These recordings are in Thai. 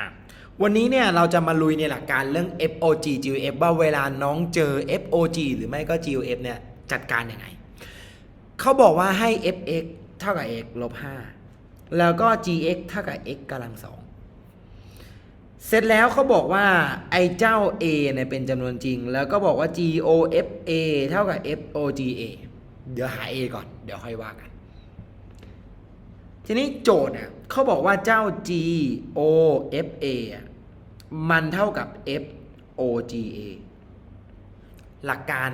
อะวันนี้เนี่ยเราจะมาลุยในหลักการเรื่อง FOG GUF ว่าเวลาน้องเจอ FOG หรือไม่ก็ GUF เนี่ยจัดการยังไง เขาบอกว่าให้ fx เท่ากับ x ลบ5แล้วก็ gx เท่ากับ x กำลังสองเสร็จแล้วเขาบอกว่าไอ้เจ้า a เนี่ยเป็นจำนวนจริง แล้วก็บอกว่า gofa เท่ากับ foga เดี๋ยวหา a ก่อน เดี๋ยวค่อยว่ากัน ทีนี้โจทย์อะเขาบอกว่าเจ้า g o f a มันเท่ากับ f o g a หลักการ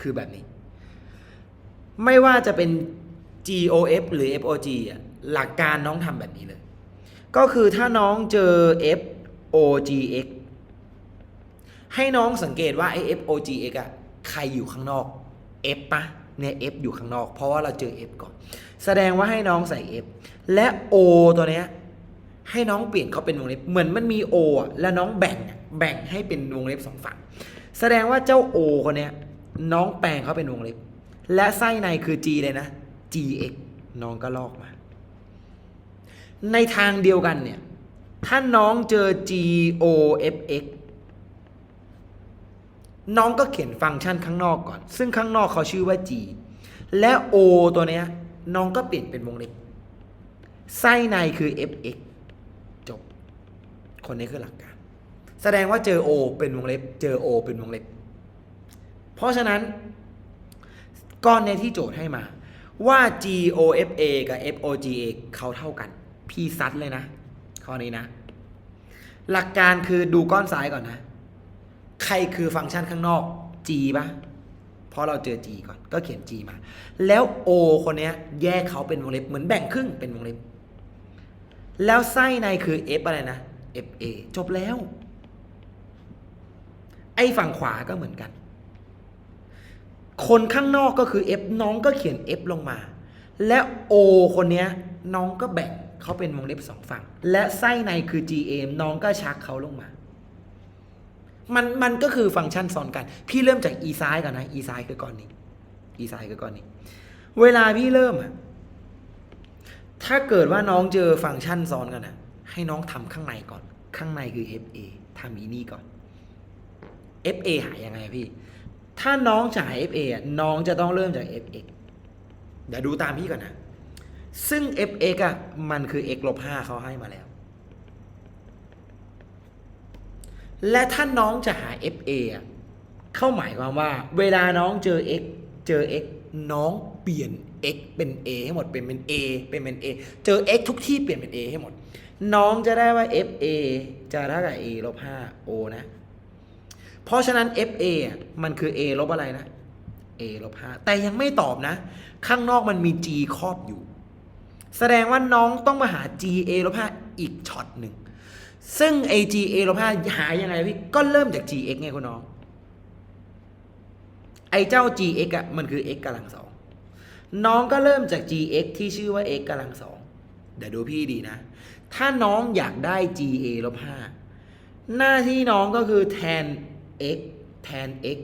คือแบบนี้ ไม่ว่าจะเป็น g o f หรือ f o g อะหลักการน้องทำแบบนี้เลย ก็คือถ้าน้องเจอ f o g x ให้น้องสังเกตว่าไอ้ f o g x อะใครอยู่ข้างนอก f ปะเนี่ย f อยู่ข้างนอก เพราะว่าเราเจอ f ก่อน แสดงว่าให้น้องใส่ f และ o ตัวเนี้ยให้น้องเปลี่ยนเขาเป็นวงเล็บ เหมือนมันมี o อะแล้วน้องแบ่งแบ่งให้เป็นวงเล็บสองฝั่ง แสดงว่าเจ้า o คนเนี้ยน้องแปลงเขาเป็นวงเล็บ และไส้ในคือ g เลยนะ gx น้องก็ลอกมา ในทางเดียวกันเนี่ยถ้าน้องเจอ gofx น้องก็เขียนฟังก์ชันข้างนอกก่อน ซึ่งข้างนอกเขาชื่อว่า g และ o ตัวเนี้ย น้องก็เปลี่ยนเป็นวงเล็บ ไส้ในคือ fx จบ คนนี้คือหลักการ แสดงว่าเจอ o เป็นวงเล็บ เจอ o เป็นวงเล็บ เพราะฉะนั้น ก้อนเนี้ยที่โจทย์ให้มา ว่า GOFA กับ FOGA เขาเท่ากัน พี่ซัดเลยนะ ข้อนี้นะ หลักการคือดูก้อนซ้ายก่อนนะ ใครคือฟังก์ชันข้างนอก G ปะเพ ราะเราเจอ G ก่อนก็เขียน G มา แล้ว O คนนี้แยกเขาเป็นวงเล็บเหมือนแบ่งครึ่งเป็นวงเล็บ แล้วไส้ในคือ F อะไรนะ FA จบแล้ว ไอ้ฝั่งขวาก็เหมือนกัน คนข้างนอกก็คือ F น้องก็เขียน F ลงมา และ O คนนี้น้องก็แบ่งเขาเป็นวงเล็บสองฝั่ง และไส้ในคือ GA น้องก็ชักเขาลงมา มันมันก็คือฟังก์ชันซ้อนกัน พี่เริ่มจาก E ซ้ายก่อนนะ E ซ้ายคือก้อนนี้ E ซ้ายคือก้อนนี้ เวลาพี่เริ่มอะถ้าเกิดว่าน้องเจอฟังก์ชันซ้อนกันนะให้น้องทำข้างในก่อน ข้างในคือ FA ทำอีนี่ก่อน FA หายยังไงพี่ ถ้าน้องจะหา FA อะน้องจะต้องเริ่มจาก fx เดี๋ยวดูตามพี่ก่อนนะ ซึ่ง fx อะมันคือ x ลบ5เขาให้มาแล้ว และถ้าน้องจะหา fa เข้าหมายความว่า เวลาน้องเจอ x เจอ x น้องเปลี่ยน x เป็น a ให้หมดเป็นเป็น a เป็นเป็น a เจอ x ทุกที่เปลี่ยนเป็น a ให้หมด น้องจะได้ว่า fa จะเท่ากับ a ลบ5 o นะ เพราะฉะนั้น FA มันคือ A ลบอะไรนะ A ลบ5แต่ยังไม่ตอบนะ ข้างนอกมันมี G ครอบอยู่ แสดงว่าน้องต้องมาหา GA ลบ5อีกช็อตหนึ่ง ซึ่ง AGA ลบ5หายยังไงพี่ ก็เริ่มจาก GX ไงคุณน้อง ไอ้เจ้า GX อะมันคือ x กำลังสอง น้องก็เริ่มจาก GX ที่ชื่อว่า x กำลังสองเดี๋ยวดูพี่ดีนะ ถ้าน้องอยากได้ GA ลบ5หน้าที่น้องก็คือแทน x แทน x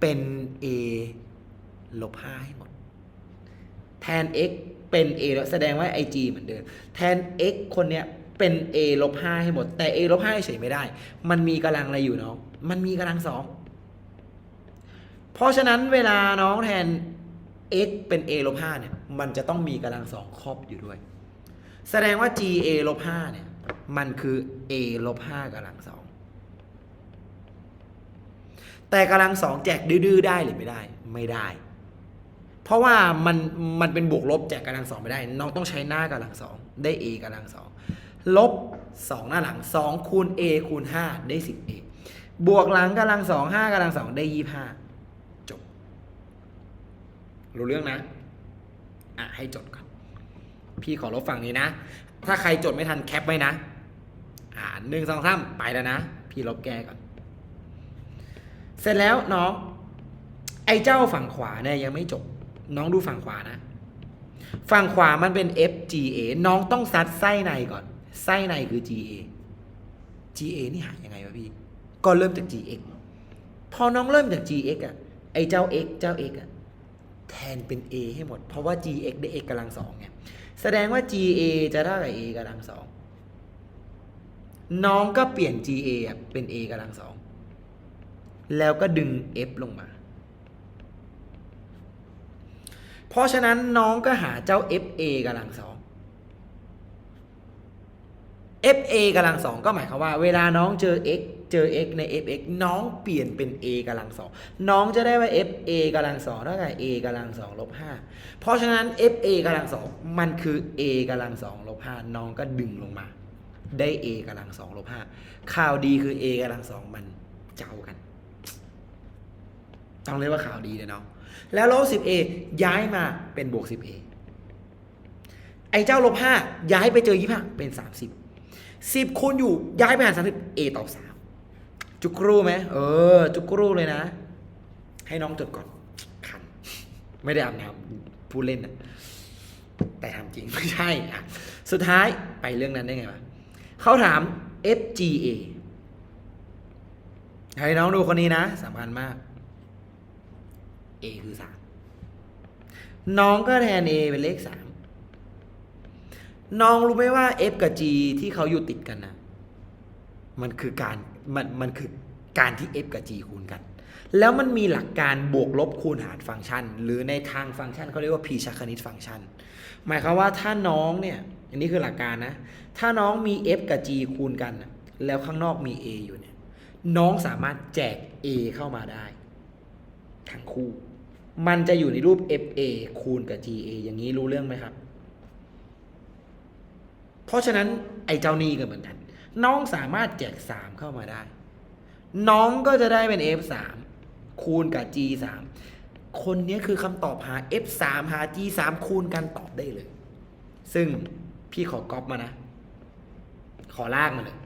เป็น a ลบ5ให้หมด แทน x เป็น a แล้วแสดงว่า i g เหมือนเดิม แทน x คนเนี้ย เป็น a ลบ5ให้หมด แต่ a ลบ5เฉยไม่ได้ มันมีกำลังอะไรอยู่น้อง มันมีกำลังสองเพราะฉะนั้นเวลาน้องแทน x เป็น a ลบ5เนี่ย มันจะต้องมีกำลังสองครอบอยู่ด้วย แสดงว่า g a ลบ5เนี่ย มันคือ a ลบ5กำลังสองแต่กำลังสองแจกดื้อได้หรือไม่ได้ ไม่ได้ เพราะว่ามันมันเป็นบวกลบแจกกำลังสองไม่ได้ น้องต้องใช้หน้ากำลังสองได้ a กำลังสอง ลบสองหน้าหลังสองคูณ a คูณห้าได้สิบ a บวกหลังกำลังสองห้ากำลังสองได้ยี่ห้าจบ รู้เรื่องนะ อะ ให้จดก่อน พี่ขอลบฝั่งนี้นะ ถ้าใครจดไม่ทันแคปไว้นะ อ่าหนึ่งสองสามไปแล้วนะ พี่ลบแก้ก่อน เสร็จแล้วน้อง ไอ้เจ้าฝั่งขวาเนี่ยยังไม่จบ น้องดูฝั่งขวานะ ฝั่งขวามันเป็น FGA น้องต้องซัดไส้ในก่อน ไส้ในคือ GA GA นี่หายยังไงวะพี่ ก็เริ่มจาก GX พอน้องเริ่มจาก GX อะ ไอ้เจ้า X เจ้า X อะ แทนเป็น A ให้หมด เพราะว่า GX ได้ X กำลังสองไง แสดงว่า GA จะเท่ากับ A กำลังสอง น้องก็เปลี่ยน GA อเป็น A กำลังสอง แล้วก็ดึง F ลงมา เพราะฉะนั้นน้องก็หาเจ้า FA กำลังสอง FA กำลังสองก็หมายความว่า เวลาน้องเจอ x เจอ x ใน fx น้องเปลี่ยนเป็น a กำลังสองน้องจะได้ว่า fa กำลังสองเท่ากับ a กำลังสองลบห้าเพราะฉะนั้น fa กำลังสองมันคือ a กำลังสองลบห้าน้องก็ดึงลงมา ได้ a กำลังสองลบห้าข่าวดีคือ a กำลังสองมันเจ้ากัน ต้องเรียกว่าข่าวดีเลยเนาะแล้วลบสิบ a ย้ายมาเป็นบวกสิบ a ไอ้เจ้าลบห้าย้ายไปเจอยี่ห้าเป็นสามสิบ สิบคูณอยู่ย้ายไปหารสามสิบเอตอบสามจุกรูไหมเออ จุกรูเลยนะ ให้น้องจดก่อนคันไม่ได้อาบน้ำพูดเล่นนะแต่ทำจริงไม่ใช่อะสุดท้ายไปเรื่องนั้นได้ไงวะเขาถาม FGA ให้น้องดูคนนี้นะสำคัญมาก A คือสามน้องก็แทน A เป็นเลขสาม น้องรู้ไหมว่า f กับ g ที่เขาอยู่ติดกันนะมันคือการมันมันคือการที่ f กับ g คูณกัน แล้วมันมีหลักการบวกลบคูณหารฟังก์ชัน หรือในทางฟังก์ชันเขาเรียกว่า p ชักคณิตฟังก์ชัน หมายความว่าถ้าน้องเนี่ยอันนี้คือหลักการนะ ถ้าน้องมี f กับ g คูณกัน แล้วข้างนอกมี a อยู่เนี่ยน้องสามารถแจก a เข้ามาได้ ทั้งคู่ มันจะอยู่ในรูป fa คูณกับ ga อย่างนี้รู้เรื่องไหมครับ เพราะฉะนั้นไอ้เจ้านี่ก็เหมือนกัน น้องสามารถแจกสามเข้ามาได้ น้องก็จะได้เป็น f สามคูณกับ g สามคนนี้คือคำตอบหา f สามหา g สามคูณกันตอบได้เลย ซึ่งพี่ขอก๊อปมานะ ขอลากมาเลย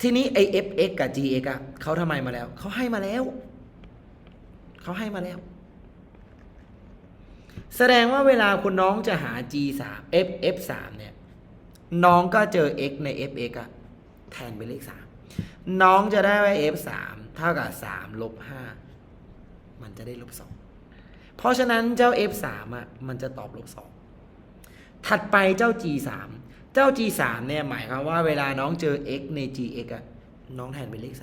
ทีนี้ไอ้ fx กับ gx อะเขาทำไมมาแล้ว เขาให้มาแล้ว เขาให้มาแล้ว แสดงว่าเวลาคุณน้องจะหา g 3 f f 3เนี่ย น้องก็เจอ x ใน f x อะแทนเป็นเลข 3 น้องจะได้ว่า f 3เท่ากับ 3 ลบ 5 มันจะได้ลบ 2 เพราะฉะนั้นเจ้า f 3อะมันจะตอบลบ 2 ถัดไปเจ้า g 3เจ้า g 3เนี่ยหมายความว่าเวลาน้องเจอ x ใน g x อะน้องแทนเป็นเลข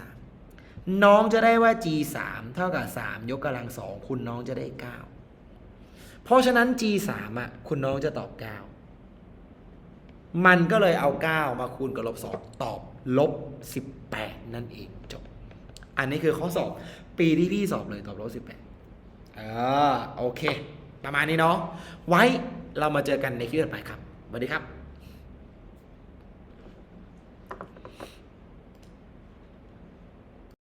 3 น้องจะได้ว่า g 3เท่ากับ 3 ยกกำลัง2คุณน้องจะได้ 9 เพราะฉะนั้น G 3 อะคุณน้องจะตอบ 9 มันก็เลยเอา 9 มาคูณกับลบ 2 ตอบลบ 18 นั่นเองจบ อันนี้คือข้อสอบ ปีที่พี่สอบเลยตอบลบ 18อ่าโอเค ประมาณนี้เนาะไว้เรามาเจอกันในคลิปต่อไปครับสวัสดีครับ